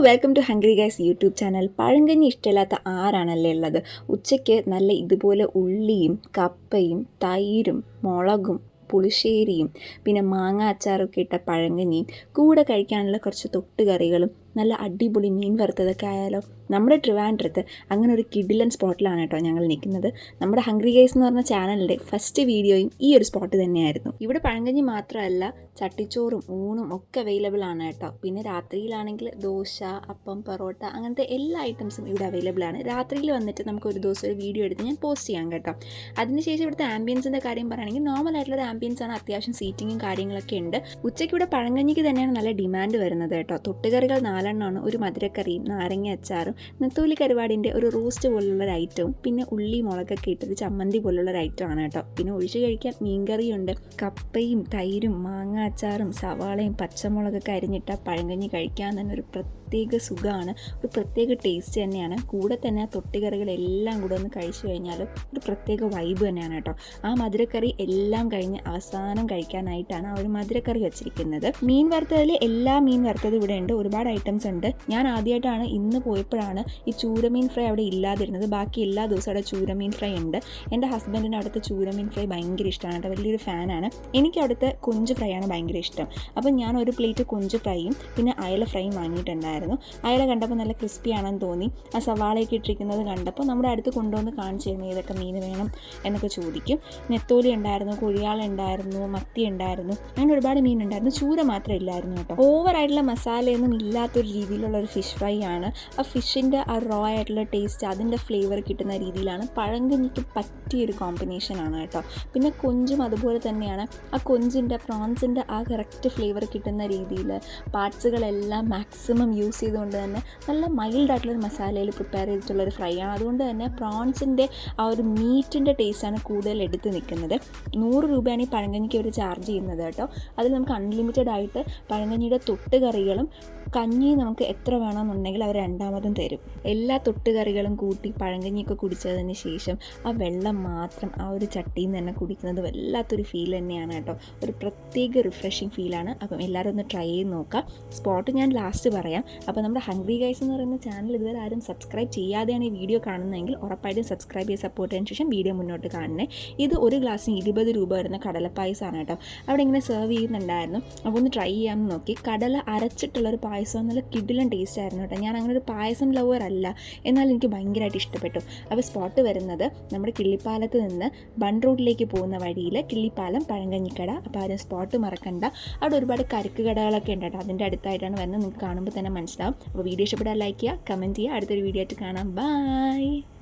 Welcome to hungry guys YouTube channel പഴങ്കഞ്ഞി ഇഷ്ടമില്ലാത്ത ആരാണല്ലേ ഉള്ളത്? ഉച്ചയ്ക്ക് നല്ല ഇതുപോലെ ഉള്ളിയും കപ്പയും തൈരും മുളകും പുളിശ്ശേരിയും പിന്നെ മാങ്ങ അച്ചാറൊക്കെ ഇട്ട പഴങ്കഞ്ഞിയും കൂടെ കഴിക്കാനുള്ള കുറച്ച് തൊട്ടുകറികളും നല്ല അടിപൊളി മീൻ വറുത്തതൊക്കെ ആയാലോ നമ്മുടെ ട്രിവാൻഡ്രത്ത് അങ്ങനെ ഒരു കിഡിലൻ സ്പോട്ടിലാണ് കേട്ടോ ഞങ്ങൾ നിൽക്കുന്നത്. നമ്മുടെ ഹംഗ്രി ഗൈസ് എന്ന് പറഞ്ഞ ചാനലിന്റെ ഫസ്റ്റ് വീഡിയോയും ഈ ഒരു സ്പോട്ട് തന്നെയായിരുന്നു. ഇവിടെ പഴങ്കഞ്ഞി മാത്രമല്ല ചട്ടിച്ചോറും ഊണും ഒക്കെ അവൈലബിൾ ആണ് കേട്ടോ. പിന്നെ രാത്രിയിലാണെങ്കിൽ ദോശ അപ്പം പൊറോട്ട അങ്ങനത്തെ എല്ലാ ഐറ്റംസും ഇവിടെ അവൈലബിൾ ആണ്. രാത്രിയിൽ വന്നിട്ട് നമുക്ക് ഒരു ദിവസം ഒരു വീഡിയോ എടുത്ത് ഞാൻ പോസ്റ്റ് ചെയ്യാം കേട്ടോ. അതിനുശേഷം ഇവിടുത്തെ ആംബിയൻസിന്റെ കാര്യം പറയുകയാണെങ്കിൽ നോർമൽ ആയിട്ടുള്ള ആംബിയൻസ് ആണ് അത്യാവശ്യം സീറ്റിങ്ങും കാര്യങ്ങളൊക്കെ ഉണ്ട്. ഉച്ചയ്ക്ക് ഇവിടെ പഴങ്കഞ്ഞിക്ക് തന്നെയാണ് നല്ല ഡിമാൻഡ് വരുന്നത് കേട്ടോ. തൊട്ടുകറികൾ നാലെണ്ണമാണ്. ഒരു മധുരക്കറിയും നാരങ്ങ അച്ചാറും നെത്തോലി കരുവാടിന്റെ ഒരു റോസ്റ്റ് പോലുള്ള ഒരു ഐറ്റവും പിന്നെ ഉള്ളി മുളകൊക്കെ ഇട്ടത് ചമ്മന്തി പോലുള്ള ഒരു ഐറ്റം ആണ് കേട്ടോ. പിന്നെ ഒഴിച്ച് കഴിക്കാൻ മീൻകറിയുണ്ട്. കപ്പയും തൈരും മാങ്ങ അച്ചാറും സവാളയും പച്ചമുളകൊക്കെ അരിഞ്ഞിട്ട പഴങ്കഞ്ഞി കഴിക്കാൻ തന്നെ ഒരു പ്രത്യേക സുഖമാണ്. ഒരു പ്രത്യേക ടേസ്റ്റ് തന്നെയാണ്. കൂടെ തന്നെ ആ തൊട്ടുകറികളെല്ലാം കൂടെ ഒന്ന് കഴിച്ചു കഴിഞ്ഞാൽ ഒരു പ്രത്യേക വൈബ് തന്നെയാണ് കേട്ടോ. ആ മധുരക്കറി എല്ലാം കഴിഞ്ഞ് അവസാനം കഴിക്കാനായിട്ടാണ് ആ ഒരു മധുരക്കറി വെച്ചിരിക്കുന്നത്. മീൻ വറുത്തതിൽ എല്ലാ മീൻ വറുത്തതും ഇവിടെ ഉണ്ട്. ഒരുപാട് ഐറ്റംസ് ഉണ്ട്. ഞാൻ ആദ്യമായിട്ടാണ് ഇന്ന് പോയപ്പോഴാണ് ഈ ചൂരമീൻ ഫ്രൈ അവിടെ ഇല്ലാതിരുന്നത്. ബാക്കി എല്ലാ ദിവസവും അവിടെ ചൂരമീൻ ഫ്രൈ ഉണ്ട്. എന്റെ ഹസ്ബൻഡിന് അവിടുത്തെ ചൂരമീൻ ഫ്രൈ ഭയങ്കര ഇഷ്ടമാണ് കേട്ടോ. വലിയൊരു ഫാനാണ് എനിക്ക് അവിടുത്തെ കൊഞ്ച് ഫ്രൈ ആണ് ഭയങ്കര ഇഷ്ടം. അപ്പം ഞാൻ ഒരു പ്ലേറ്റ് കൊഞ്ച് ഫ്രൈയും പിന്നെ അയല ഫ്രൈയും വാങ്ങിയിട്ടുണ്ടായിരുന്നു. അയല കണ്ടപ്പോൾ നല്ല ക്രിസ്പി ആണെന്ന് തോന്നി. ആ സവാളയൊക്കെ ഇട്ടിരിക്കുന്നത് കണ്ടപ്പോൾ നമ്മുടെ അടുത്ത് കൊണ്ടുവന്ന് കാണിച്ചു തരുന്നു ഏതൊക്കെ മീൻ വേണം എന്നൊക്കെ ചോദിക്കും. നെത്തോലി ഉണ്ടായിരുന്നു കുഴിയാള ഉണ്ടായിരുന്നു മത്തി ഉണ്ടായിരുന്നു. അങ്ങനെ ഒരുപാട് മീൻ ഉണ്ടായിരുന്നു. ചൂര മാത്രം ഇല്ലായിരുന്നു കേട്ടോ. ഓവറായിട്ടുള്ള മസാലയൊന്നും ഇല്ലാത്തൊരു രീതിയിലുള്ള ഒരു ഫിഷ് ഫ്രൈ ആണ്. ആ ഫിഷിന്റെ ആ റോ ആയിട്ടുള്ള ടേസ്റ്റ് അതിന്റെ ഫ്ലേവർ കിട്ടുന്ന രീതിയിലാണ്. പഴങ്കഞ്ഞിക്ക് പറ്റിയൊരു കോമ്പിനേഷൻ ആണ് കേട്ടോ. പിന്നെ കൊഞ്ചും അതുപോലെ തന്നെയാണ്. ആ കൊഞ്ചിന്റെ പ്രോൺസിന്റെ ആ കറക്റ്റ് ഫ്ലേവർ കിട്ടുന്ന രീതിയിൽ പാർട്സുകളെല്ലാം മാക്സിമം യൂസ് ചെയ്തുകൊണ്ട് തന്നെ നല്ല മൈൽഡായിട്ടുള്ളൊരു മസാലയിൽ പ്രിപ്പയർ ചെയ്തിട്ടുള്ളൊരു ഫ്രൈ ആണ്. അതുകൊണ്ട് തന്നെ പ്രോൺസിന്റെ ആ ഒരു മീറ്റിന്റെ ടേസ്റ്റാണ് കൂടുതൽ എടുത്ത് നിൽക്കുന്നത്. നൂറ് രൂപയാണ് ഈ പഴങ്കഞ്ഞിക്ക് അവർ ചാർജ് ചെയ്യുന്നത് കേട്ടോ. അതിൽ നമുക്ക് അൺലിമിറ്റഡ് ആയിട്ട് പഴങ്കഞ്ഞിയുടെ തൊട്ടുകറികളും കഞ്ഞി നമുക്ക് എത്ര വേണമെന്നുണ്ടെങ്കിൽ അവർ രണ്ടാമതും തരും. എല്ലാ തൊട്ടുകറികളും കൂട്ടി പഴങ്കഞ്ഞിയൊക്കെ കുടിച്ചതിന് ശേഷം ആ വെള്ളം മാത്രം ആ ഒരു ചട്ടിയിൽ നിന്ന് തന്നെ കുടിക്കുന്നത് വല്ലാത്തൊരു ഫീൽ തന്നെയാണ് കേട്ടോ. ഒരു പ്രത്യേക റിഫ്രഷിങ് ഫീലാണ് അപ്പം എല്ലാവരും ഒന്ന് ട്രൈ ചെയ്ത് നോക്കാം. സ്പോട്ട് ഞാൻ ലാസ്റ്റ് പറയാം. അപ്പോൾ നമ്മുടെ ഹംഗ്രി ഗൈസ് എന്ന് പറയുന്ന ചാനൽ ഇതുവരെ ആരും സബ്സ്ക്രൈബ് ചെയ്യാതെയാണ് ഈ വീഡിയോ കാണുന്നതെങ്കിൽ ഉറപ്പായിട്ടും സബ്സ്ക്രൈബ് ചെയ്ത് സപ്പോർട്ട് ചെയ്തതിന് ശേഷം വീഡിയോ മുന്നോട്ട് കാണണേ. ഇത് ഒരു ഗ്ലാസ്സിന് ഇരുപത് രൂപ വരുന്ന കടലപ്പായസമാണ് കേട്ടോ. അവിടെ ഇങ്ങനെ സെർവ് ചെയ്യുന്നുണ്ടായിരുന്നു. അപ്പോൾ ഒന്ന് ട്രൈ ചെയ്യാമെന്ന് നോക്കി. കടല അരച്ചിട്ടുള്ളൊരു പായസം നല്ല കിടിലം ടേസ്റ്റ് ആയിരുന്നു കേട്ടോ. ഞാൻ അങ്ങനെ ഒരു പായസം ലവർ അല്ല. എന്നാൽ എനിക്ക് ഭയങ്കരമായിട്ട് ഇഷ്ടപ്പെട്ടു. അപ്പോൾ സ്പോട്ട് വരുന്നത് നമ്മുടെ കിള്ളിപ്പാലത്ത് നിന്ന് ബൺ റോഡിലേക്ക് പോകുന്ന വഴിയിൽ കിള്ളിപ്പാലം പഴങ്കഞ്ഞിക്കട. അപ്പോൾ ആരും സ്പോട്ട് മറക്കണ്ട. അവിടെ ഒരുപാട് കരുക്ക് കടകളൊക്കെ ഉണ്ട് കേട്ടോ. അതിന്റെ അടുത്തായിട്ടാണ് വരുന്നത്. നിങ്ങൾക്ക് കാണുമ്പോൾ തന്നെ മനസ്സിലാവും. അപ്പോൾ വീഡിയോ ഇഷ്ടപ്പെട്ടാൽ ലൈക്ക് ചെയ്യുക കമന്റ് ചെയ്യുക. അടുത്തൊരു വീഡിയോ ആയിട്ട് കാണാം. ബൈ